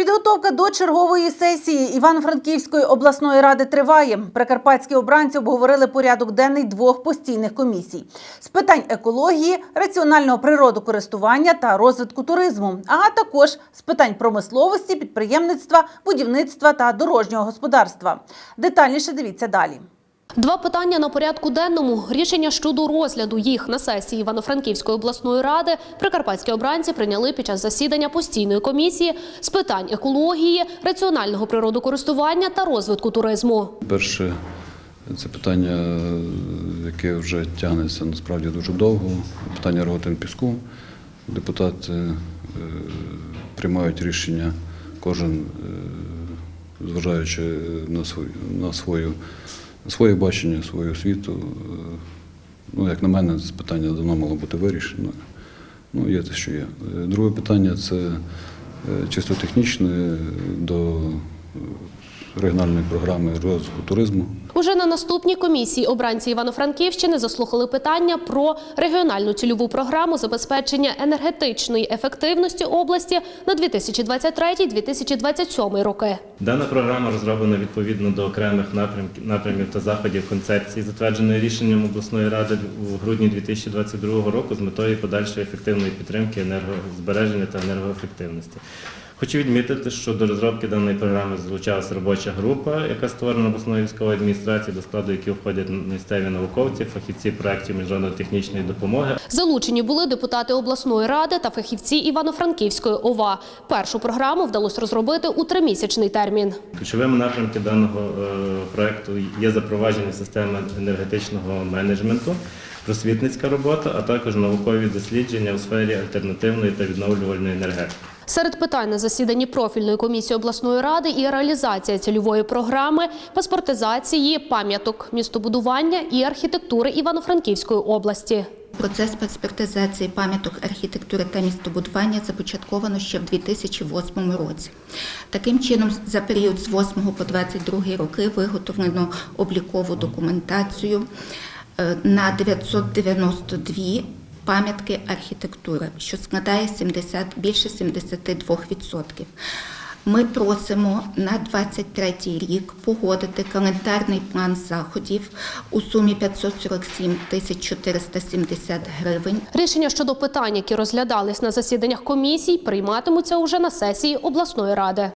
Підготовка до чергової сесії Івано-Франківської обласної ради триває. Прикарпатські обранці обговорили порядок денний двох постійних комісій з питань екології, раціонального природокористування та розвитку туризму, а також з питань промисловості, підприємництва, будівництва та дорожнього господарства. Детальніше дивіться далі. Два питання на порядку денному. Рішення щодо розгляду їх на сесії Івано-Франківської обласної ради прикарпатські обранці прийняли під час засідання постійної комісії з питань екології, раціонального природокористування та розвитку туризму. Перше, це питання, яке вже тягнеться насправді дуже довго. Питання рогатин піску. Депутати е, приймають рішення, кожен, е, зважаючи на свою, на свою, своє бачення, свою освіту. Е, Ну, як на мене, це питання давно мало бути вирішено. Ну, є те, що є. Е, Друге питання це е, чисто технічне до регіональної програми розвитку туризму. Уже на наступній комісії обранці Івано-Франківщини заслухали питання про регіональну цільову програму забезпечення енергетичної ефективності області на 2023-2027 роки. Дана програма розроблена відповідно до окремих напрямків, напрямів та заходів концепції, затвердженої рішенням обласної ради у грудні 2022 року з метою подальшої ефективної підтримки енергозбереження та енергоефективності. Хочу відмітити, що до розробки даної програми залучалася робоча група, яка створена обласною військовою адміністрацією, до складу якої входять місцеві науковці, фахівці проєктів міжнародної технічної допомоги, Залучені були депутати обласної ради та фахівці Івано-Франківської ОВА. Першу програму вдалося розробити у тримісячний термін. Ключовими напрямки даного е, проекту є запровадження системи енергетичного менеджменту, просвітницька робота, а також наукові дослідження у сфері альтернативної та відновлювальної енергетики. Серед питань на засіданні профільної комісії обласної ради і реалізація цільової програми, паспортизації, пам'яток містобудування і архітектури Івано-Франківської області. Процес паспортизації пам'яток архітектури та містобудування започатковано ще в 2008 році. Таким чином, за період з 8 по 22 роки виготовлено облікову документацію на 992 пам'ятки архітектури, що складає 70, більше 72%. Ми просимо на 23 рік погодити календарний план заходів у сумі 547 тисяч 470 гривень Рішення щодо питань, які розглядались на засіданнях комісій, прийматимуться уже на сесії обласної ради.